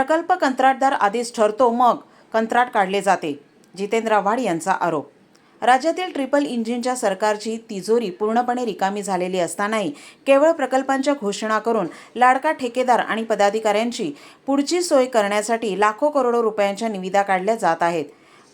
प्रकल्प कंत्राटदार आधीच ठरतो मग कंत्राट काढले जाते जितेंद्र आव्हाड यांचा आरोप. राज्यातील ट्रिपल इंजिनच्या सरकारची तिजोरी पूर्णपणे रिकामी झालेली असतानाही केवळ प्रकल्पांच्या घोषणा करून लाडका ठेकेदार आणि पदाधिकाऱ्यांची पुढची सोय करण्यासाठी लाखो करोडो रुपयांच्या निविदा काढल्या जात आहेत.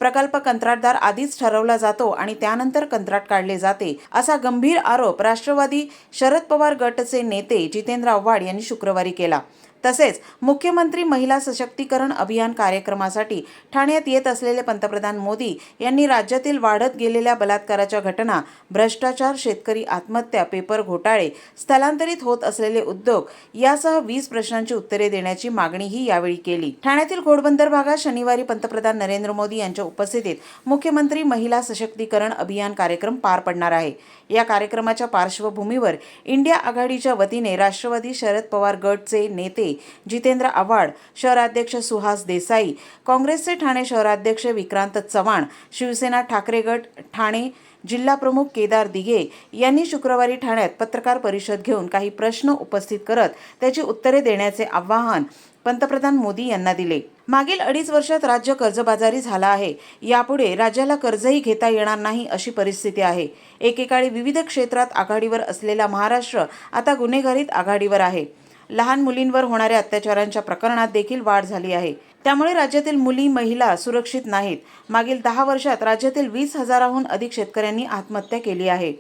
प्रकल्प कंत्राटदार आधीच ठरवला जातो आणि त्यानंतर कंत्राट काढले जाते असा गंभीर आरोप राष्ट्रवादी शरद पवार गटचे नेते जितेंद्र आव्हाड यांनी शुक्रवारी केला. तसेच मुख्यमंत्री महिला सशक्तीकरण अभियान कार्यक्रमासाठी ठाण्यात येत असलेले पंतप्रधान मोदी यांनी राज्यातील वाढत गेलेल्या बलात्काराच्या घटना भ्रष्टाचार शेतकरी आत्महत्या पेपर घोटाळे स्थलांतरित होत असलेले उद्योग यासह वीस प्रश्नांची उत्तरे देण्याची मागणीही यावेळी केली. ठाण्यातील घोडबंदर भागात शनिवारी पंतप्रधान नरेंद्र मोदी यांच्या उपस्थितीत मुख्यमंत्री महिला सशक्तीकरण अभियान कार्यक्रम पार पडणार आहे. या कार्यक्रमाच्या पार्श्वभूमीवर इंडिया आघाडीच्या वतीने राष्ट्रवादी शरद पवार गटचे नेते जितेंद्र आव्हाड शहराध्यक्ष सुहास देसाई काँग्रेसचे ठाणे शहराध्यक्ष विक्रांत चव्हाण शिवसेना ठाकरे गट ठाणे जिल्हाप्रमुख केदार दिघे यांनी शुक्रवारी ठाण्यात पत्रकार परिषद घेऊन काही प्रश्न उपस्थित करत त्याची उत्तरे देण्याचे आवाहन पंतप्रधान मोदी यांना दिले. मागील अडीच वर्षात राज्य कर्जबाजारी झाला आहे. यापुढे राज्याला कर्जही घेता येणार नाही अशी परिस्थिती आहे. एकेकाळी विविध क्षेत्रात आघाडीवर असलेला महाराष्ट्र आता गुन्हेगारीत आघाडीवर आहे. लहान मुलींवर होणाऱ्या अत्याचारांच्या प्रकरणात देखील वाढ झाली आहे. त्यामुळे राज्यातील मुली महिला सुरक्षित नाहीत. मागील दहा वर्षात राज्यातील वीस हजाराहून अधिक शेतकऱ्यांनी आत्महत्या केली आहे.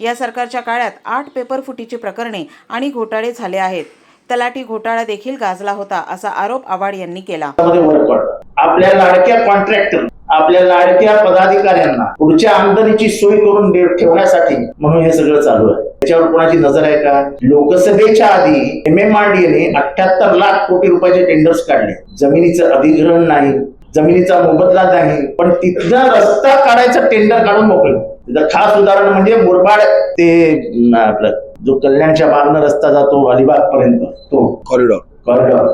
या सरकारच्या काळात आठ पेपर फुटीची प्रकरणे आणि घोटाळे झाले आहेत. तलाठी घोटाळा देखील गाजला होता असा आरोप आव्हाड यांनी केला. आपल्या लाडक्या कॉन्ट्रॅक्टर आपल्या लाडक्या पदाधिकाऱ्यांना पुढच्या आमदनीची सोय करून ठेवण्यासाठी म्हणून हे सगळं चालू आहे. त्याच्यावर कोणाची नजर आहे का? लोकसभेच्या आधी एम एम आर डी ने अठ्याहत्तर लाख कोटी रुपयाचे टेंडर्स काढले. जमिनीचं अधिग्रहण नाही जमिनीचा मोबदला नाही पण तिथला रस्ता काढायचं टेंडर काढून मोकळे. त्याचं खास उदाहरण म्हणजे मुरबाड ते आपलं जो कल्याणच्या मागणं रस्ता जातो अलिबाग पर्यंत तो. कॉरिडॉर कॉरिडॉर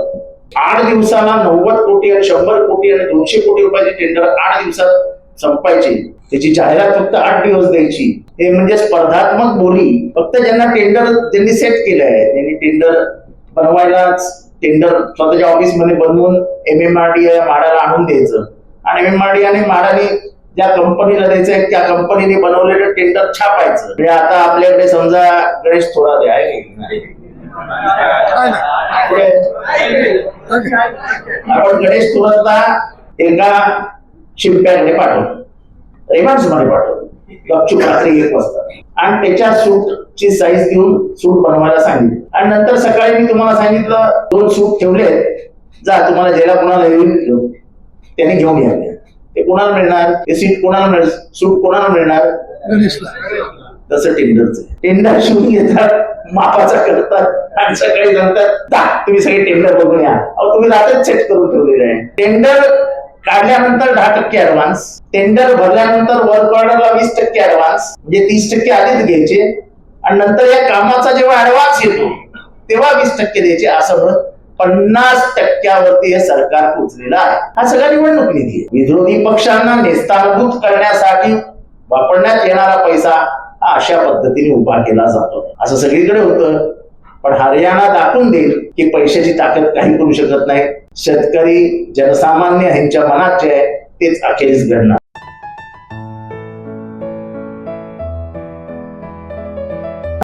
आठ दिवसाला नव्वद कोटी आणि शंभर कोटी आणि दोनशे कोटी रुपयाचे टेंडर आठ दिवसात संपायचे. त्याची जाहिरात फक्त आठ दिवस द्यायची. हे म्हणजे स्पर्धात्मक बोली. फक्त ज्यांना टेंडर ज्यांनी सेट केलं आहे त्यांनी टेंडर बनवायलाच टेंडर स्वतःच्या ऑफिसमध्ये बनवून एम एम आर डी माडाला आणून द्यायचं. आणि एम एम आर डी आणि माडाने ज्या कंपनीला द्यायचंय त्या कंपनीने बनवलेलं टेंडर छापायचं. म्हणजे आता आपल्याकडे समजा गणेश थोरात आहे आपण गणेश तुरंतला एका शिंप्याकडे पाठवलं. रिमांड्समध्ये पाठवलं. गपचूप रात्री एक वाजता. आणि त्याच्या सूटची साईज देऊन सूट बनवायला सांगितली. आणि नंतर सकाळी मी तुम्हाला सांगितलं दोन सूट ठेवले जा तुम्हाला ज्याला कोणाला येईल त्यांनी घेऊन या ते कोणाला मिळणार? ते सीट कोणाला मिळेल? सूट कोणाला मिळणार? तसं टेंडरचं टेंडर शिवून घेतात मापाचा करतात आणि सकाळी सांगतात दा तुम्ही सगळे टेंडर बघून या. अहो तुम्ही रात्रच सेट करून ठेवलेले आहे. टेंडर काढल्यानंतर दहा टक्के ऍडव्हान्स टेंडर भरल्यानंतर वर्क ऑर्डरला वीस टक्के ऍडव्हान्स म्हणजे तीस टक्के आधीच घ्यायचे. आणि नंतर या कामाचा जेव्हा ऍडव्हान्स येतो तेव्हा वीस टक्के द्यायचे. असं म्हणत पन्नास टक्क्यावरती हे सरकार पोचलेलं आहे. हा सगळा निवडणूक निधी आहे. विरोधी पक्षांना नेस्तारभूत करण्यासाठी वापरण्यात येणारा पैसा हा अशा पद्धतीने उभा केला जातो. असं सगळीकडे होतं. पण हरियाणा दाखवून देईल की पैशाची ताकद काही करू शकत नाही. शेतकरी जनसामान्य ह्यांच्या मनात जे आहे तेच अखेरीस घडणार.